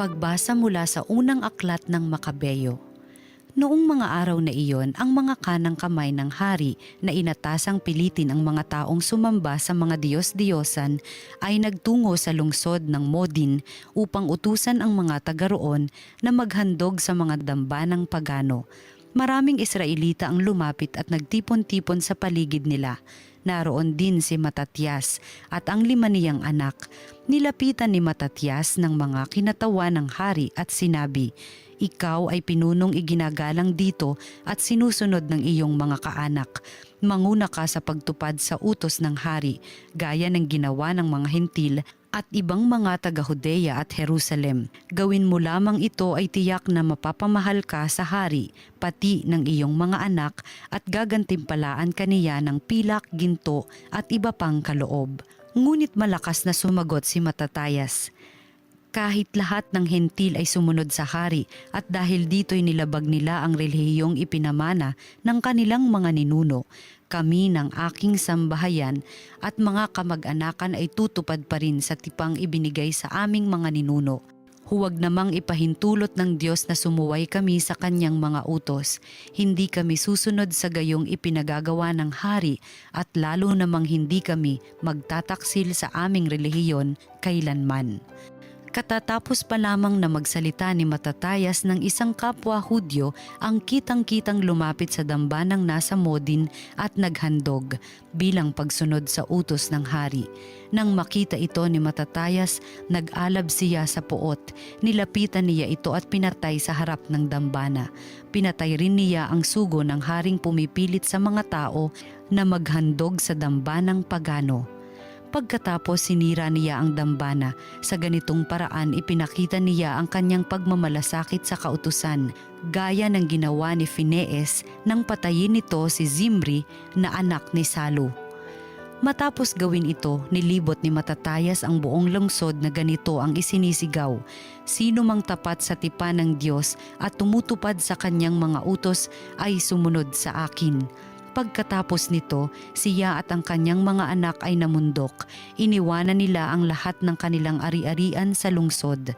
Pagbasa mula sa unang aklat ng Makabeyo. Noong mga araw na iyon, ang mga kanang kamay ng hari na inatasang pilitin ang mga taong sumamba sa mga Diyos-Diyosan ay nagtungo sa lungsod ng Modin upang utusan ang mga taga roon na maghandog sa mga dambanang pagano. Maraming Israelita ang lumapit at nagtipon-tipon sa paligid nila. Naroon din si Matatyas at ang lima niyang anak. Nilapitan ni Matatyas ng mga kinatawa ng hari at sinabi, Ikaw ay pinunong iginagalang dito at sinusunod ng iyong mga kaanak. Manguna ka sa pagtupad sa utos ng hari, gaya ng ginawa ng mga hentil at ibang mga taga-Hudeya at Jerusalem. Gawin mo lamang ito ay tiyak na mapapamahal ka sa hari, pati ng iyong mga anak at gagantimpalaan kaniya ng pilak, ginto at iba pang kaloob. Ngunit malakas na sumagot si Matatayas. Kahit lahat ng hentil ay sumunod sa hari at dahil dito'y nilabag nila ang relihiyong ipinamana ng kanilang mga ninuno, kami ng aking sambahayan at mga kamag-anakan ay tutupad pa rin sa tipang ibinigay sa aming mga ninuno. Huwag namang ipahintulot ng Diyos na sumuway kami sa kanyang mga utos. Hindi kami susunod sa gayong ipinagagawa ng hari at lalo namang hindi kami magtataksil sa aming relihiyon kailanman. Katatapos pa lamang na magsalita ni Matatayas ng isang kapwa Hudyo ang kitang-kitang lumapit sa dambanang nasa Modin at naghandog bilang pagsunod sa utos ng hari. Nang makita ito ni Matatayas, nag-alab siya sa puot. Nilapitan niya ito at pinatay sa harap ng dambana. Pinatay rin niya ang sugo ng haring pumipilit sa mga tao na maghandog sa dambanang pagano. Pagkatapos sinira niya ang dambana, sa ganitong paraan ipinakita niya ang kanyang pagmamalasakit sa kautusan, gaya ng ginawa ni Phinees nang patayin nito si Zimri na anak ni Salu. Matapos gawin ito, nilibot ni Matatayas ang buong lungsod na ganito ang isinisigaw. Sino mang tapat sa tipan ng Diyos at tumutupad sa kanyang mga utos ay sumunod sa akin. Pagkatapos nito, siya at ang kanyang mga anak ay namundok. Iniwanan nila ang lahat ng kanilang ari-arian sa lungsod.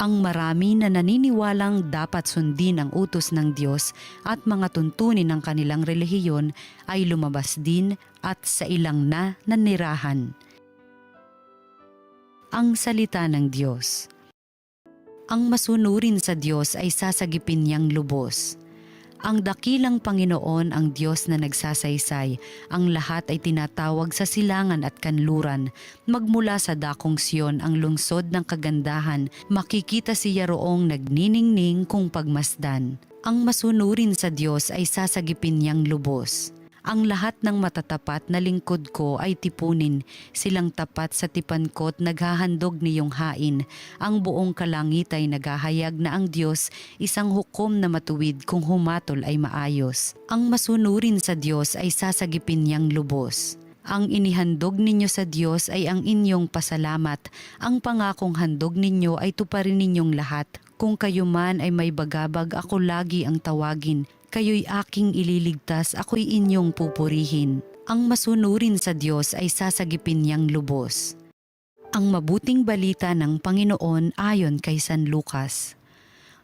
Ang marami na naniniwalang dapat sundin ang utos ng Diyos at mga tuntunin ng kanilang relihiyon ay lumabas din at sa ilang na nanirahan. Ang Salita ng Diyos Ang masunurin sa Diyos ay sasagipin niyang lubos. Ang dakilang Panginoon ang Diyos na nagsasaysay. Ang lahat ay tinatawag sa silangan at kanluran. Magmula sa dakong Siyon ang lungsod ng kagandahan, makikita siya roong nagniningning kung pagmasdan. Ang masunurin sa Diyos ay sasagipin niyang lubos. Ang lahat ng matatapat na lingkod ko ay tipunin, silang tapat sa tipan ko't naghahandog niyong hain. Ang buong kalangit ay naghahayag na ang Diyos isang hukom na matuwid kung humatol ay maayos. Ang masunurin sa Diyos ay sasagipin niyang lubos. Ang inihandog ninyo sa Diyos ay ang inyong pasalamat. Ang pangakong handog ninyo ay tuparin ninyong lahat. Kung kayo man ay may bagabag, ako lagi ang tawagin. Kayo'y aking ililigtas, ako'y inyong pupurihin. Ang masunurin sa Diyos ay sasagipin niyang lubos. Ang mabuting balita ng Panginoon ayon kay San Lucas.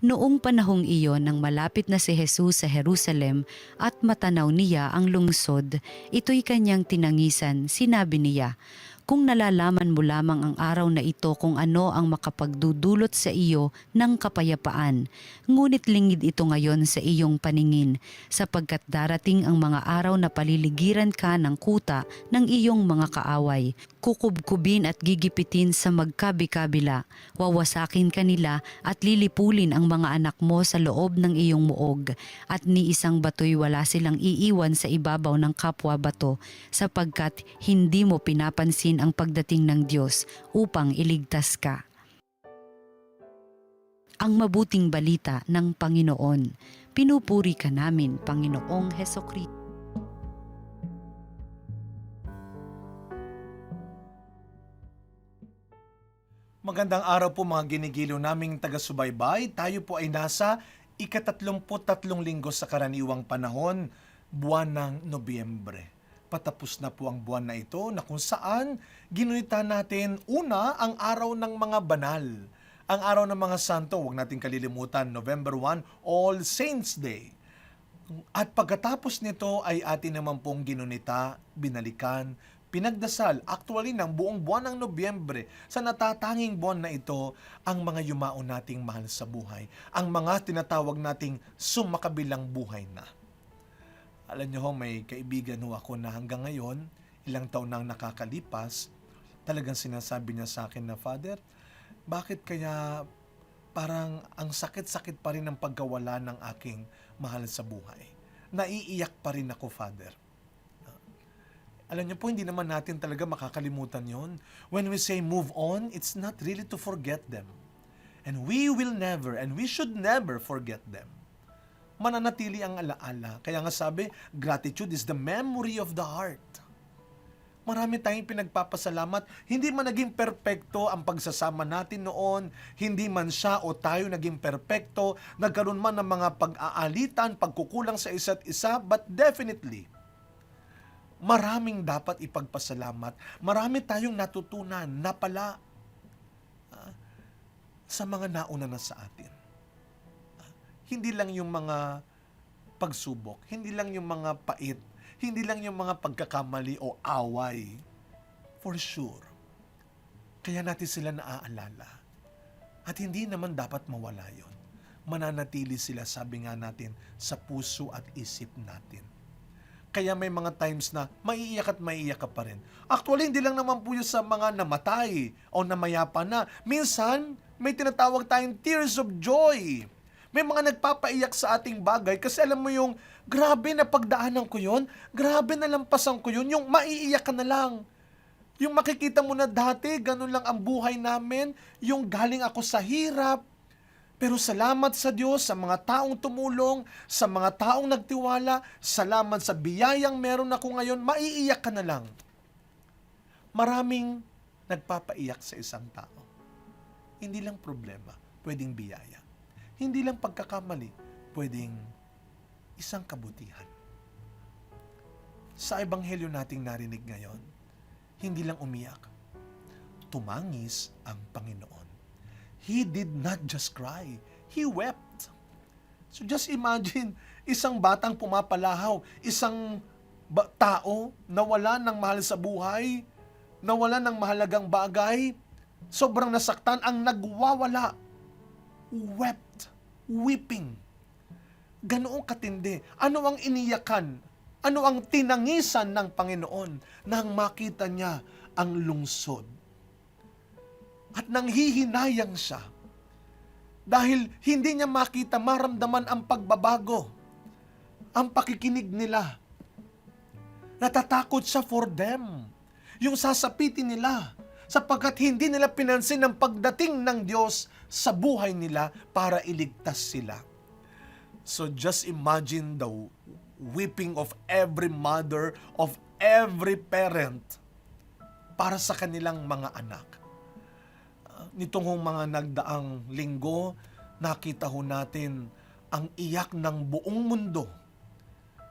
Noong panahong iyon nang malapit na si Jesus sa Jerusalem at matanaw niya ang lungsod, ito'y kanyang tinangisan, sinabi niya, kung nalalaman mo lamang ang araw na ito kung ano ang makapagdudulot sa iyo ng kapayapaan, ngunit lingid ito ngayon sa iyong paningin, sapagkat darating ang mga araw na paliligiran ka ng kuta ng iyong mga kaaway, kukubkubin at gigipitin sa magkabi-kabila, wawasakin kanila at lilipulin ang mga anak mo sa loob ng iyong muog, at ni isang bato'y wala silang iiwan sa ibabaw ng kapwa bato, sapagkat hindi mo pinapansin ang pagdating ng Diyos upang iligtas ka. Ang mabuting balita ng Panginoon. Pinupuri ka namin, Panginoong Heso Kristo. Magandang araw po mga ginigilo naming taga-subaybay. Tayo po ay nasa ikatatlumput-tatlong linggo sa karaniwang panahon, buwan ng Nobyembre. Patapos na po ang buwan na ito na kung saan ginunita natin una ang araw ng mga banal. Ang araw ng mga santo, huwag natin kalilimutan, November 1, All Saints Day. At pagkatapos nito ay atin naman pong ginunita, binalikan, pinagdasal actually ng buong buwan ng Nobyembre sa natatanging buwan na ito ang mga yumao nating mahal sa buhay. Ang mga tinatawag nating sumakabilang buhay na. Alam niyo ho, may kaibigan ho ako na hanggang ngayon, ilang taon nang nakakalipas, talagang sinasabi niya sa akin na, Father, bakit kaya parang ang sakit-sakit pa rin ng pagkawala ng aking mahal sa buhay? Naiiyak pa rin ako, Father. Alam niyo po, hindi naman natin talaga makakalimutan yon. When we say move on, it's not really to forget them. And we will never, and we should never forget them. Mananatili ang alaala. Kaya nga sabi, gratitude is the memory of the heart. Marami tayong pinagpapasalamat. Hindi man naging perpekto ang pagsasama natin noon, hindi man siya o tayo naging perpekto, nagkaroon man ng mga pag-aalitan, pagkukulang sa isa't isa, but definitely, maraming dapat ipagpasalamat. Marami tayong natutunan na pala ah, sa mga nauna na sa atin. Ah, hindi lang yung mga pagsubok, hindi lang yung mga pait, hindi lang yung mga pagkakamali o away. For sure. Kaya natin sila naaalala. At hindi naman dapat mawala yon. Mananatili sila, sabi nga natin, sa puso at isip natin. Kaya may mga times na maiiyak at maiiyak ka pa rin. Actually, hindi lang naman po yun sa mga namatay o namayapa na. Minsan, may tinatawag tayong tears of joy. May mga nagpapaiyak sa ating bagay kasi alam mo yung grabe na pagdaanan ko yun, grabe na lampasan ko yun, yung maiiyak ka na lang. Yung makikita mo na dati, ganun lang ang buhay namin, yung galing ako sa hirap, pero salamat sa Diyos, sa mga taong tumulong, sa mga taong nagtiwala, salamat sa biyayang meron ako ngayon, maiiyak ka na lang. Maraming nagpapaiyak sa isang tao. Hindi lang problema, pwedeng biyaya. Hindi lang pagkakamali, pwedeng isang kabutihan. Sa ebanghelyo nating narinig ngayon, hindi lang umiyak, tumangis ang Panginoon. He did not just cry, He wept. So just imagine, isang batang pumapalahaw, isang tao na wala ng mahal sa buhay, na wala ng mahalagang bagay, sobrang nasaktan, ang nagwawala, wept, weeping. Ganoong katindi. Ano ang iniyakan? Ano ang tinangisan ng Panginoon nang makita niya ang lungsod? At nang hihinayang siya, dahil hindi niya makita, maramdaman ang pagbabago, ang pakikinig nila. Natatakot siya for them. Yung sasapitin nila, sapagkat hindi nila pinansin ang pagdating ng Diyos sa buhay nila para iligtas sila. So just imagine the weeping of every mother, of every parent para sa kanilang mga anak. Nitong mga nagdaang linggo, nakita ho natin ang iyak ng buong mundo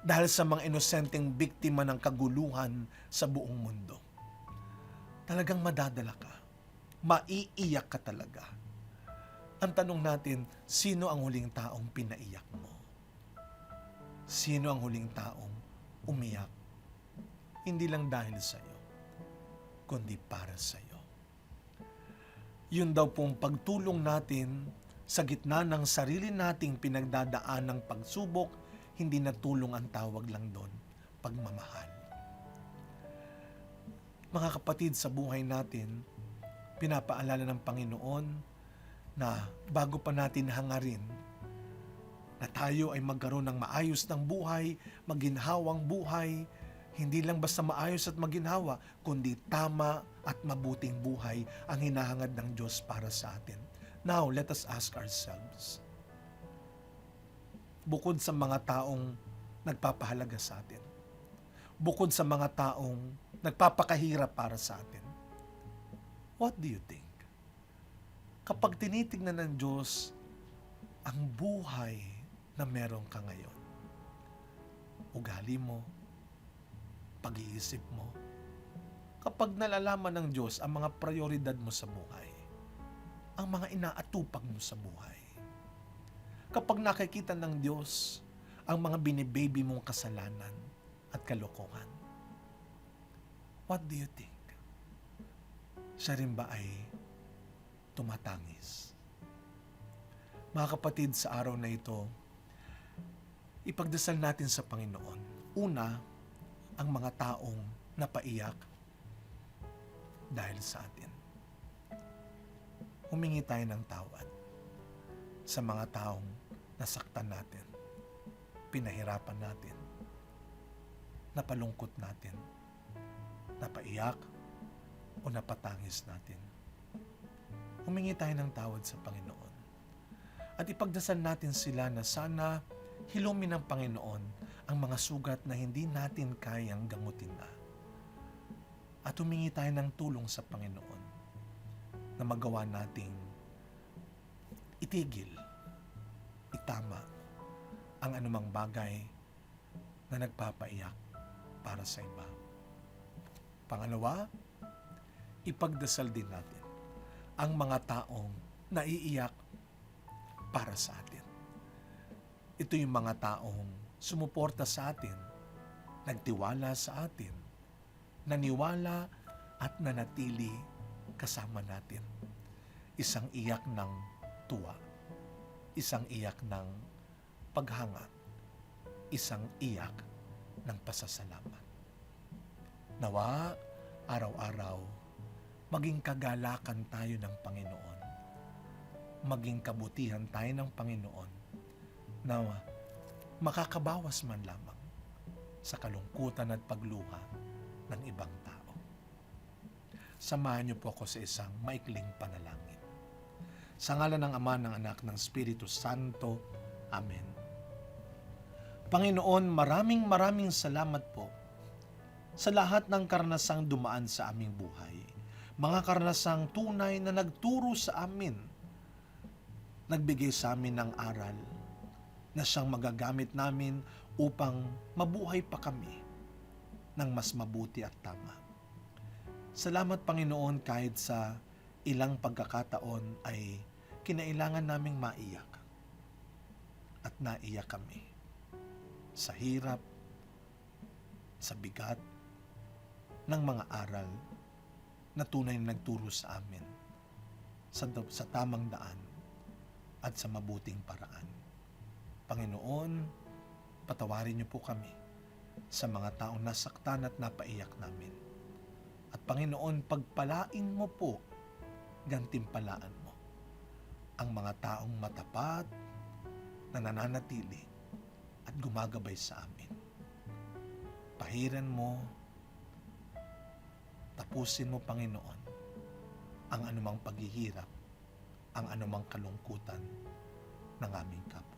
dahil sa mga inosenteng biktima ng kaguluhan sa buong mundo. Talagang madadala ka. Maiiyak ka talaga. Ang tanong natin, sino ang huling taong pinaiyak mo? Sino ang huling taong umiyak? Hindi lang dahil sa iyo, kundi para sa iyo. Yun daw pong pagtulong natin sa gitna ng sarili nating pinagdadaan ng pagsubok, hindi na tulong ang tawag lang doon, pagmamahal. Mga kapatid sa buhay natin, pinapaalala ng Panginoon na bago pa natin hangarin na tayo ay magkaroon ng maayos ng buhay, maginhawang buhay, hindi lang basta maayos at maginhawa, kundi tama at mabuting buhay ang hinahangad ng Diyos para sa atin. Now, let us ask ourselves, bukod sa mga taong nagpapahalaga sa atin, bukod sa mga taong nagpapakahirap para sa atin, what do you think? Kapag tinitignan ng Diyos ang buhay na meron ka ngayon, ugali mo, pag-iisip mo, kapag nalalaman ng Diyos ang mga prioridad mo sa buhay, ang mga inaatupag mo sa buhay. Kapag nakikita ng Diyos ang mga binibaby mong kasalanan at kalokohan, what do you think? Siya rin ba ay tumatangis? Mga kapatid, sa araw na ito, ipagdasal natin sa Panginoon. Una, ang mga taong napaiyak dahil sa atin. Humingi tayo ng tawad sa mga taong nasaktan natin, pinahirapan natin, napalungkot natin, napaiyak o napatangis natin. Humingi tayo ng tawad sa Panginoon. At ipagdasal natin sila na sana hilumin ng Panginoon ang mga sugat na hindi natin kayang gamutin na. At humingi tayo ng tulong sa Panginoon na magawa nating itigil, itama ang anumang bagay na nagpapaiyak para sa iba. Pangalawa, ipagdasal din natin ang mga taong naiiyak para sa atin. Ito yung mga taong sumuporta sa atin, nagtiwala sa atin, naniwala at nanatili kasama natin. Isang iyak ng tuwa, isang iyak ng paghanga, isang iyak ng pasasalamat. Nawa, araw-araw, maging kagalakan tayo ng Panginoon. Maging kabutihan tayo ng Panginoon na makakabawas man lamang sa kalungkutan at pagluha ng ibang tao. Samahan niyo po ako sa isang maikling panalangin. Sa ngalan ng Ama, ng Anak, ng Espiritu Santo. Amen. Panginoon, maraming maraming salamat po sa lahat ng karanasang dumaan sa aming buhay. Mga karanasang tunay na nagturo sa amin, nagbigay sa amin ng aral na siyang magagamit namin upang mabuhay pa kami ng mas mabuti at tama. Salamat Panginoon kahit sa ilang pagkakataon ay kinailangan naming maiyak. At naiyak kami sa hirap, sa bigat ng mga aral na tunay na nagturo sa amin sa, sa tamang daan at sa mabuting paraan. Panginoon, patawarin niyo po kami sa mga taong nasaktan at napaiyak namin. At Panginoon, pagpalain mo po, gantimpalaan mo ang mga taong matapat na nananatili at gumagabay sa amin. Pahiran mo, tapusin mo, Panginoon, ang anumang paghihirap, ang anumang kalungkutan ng aming kapwa.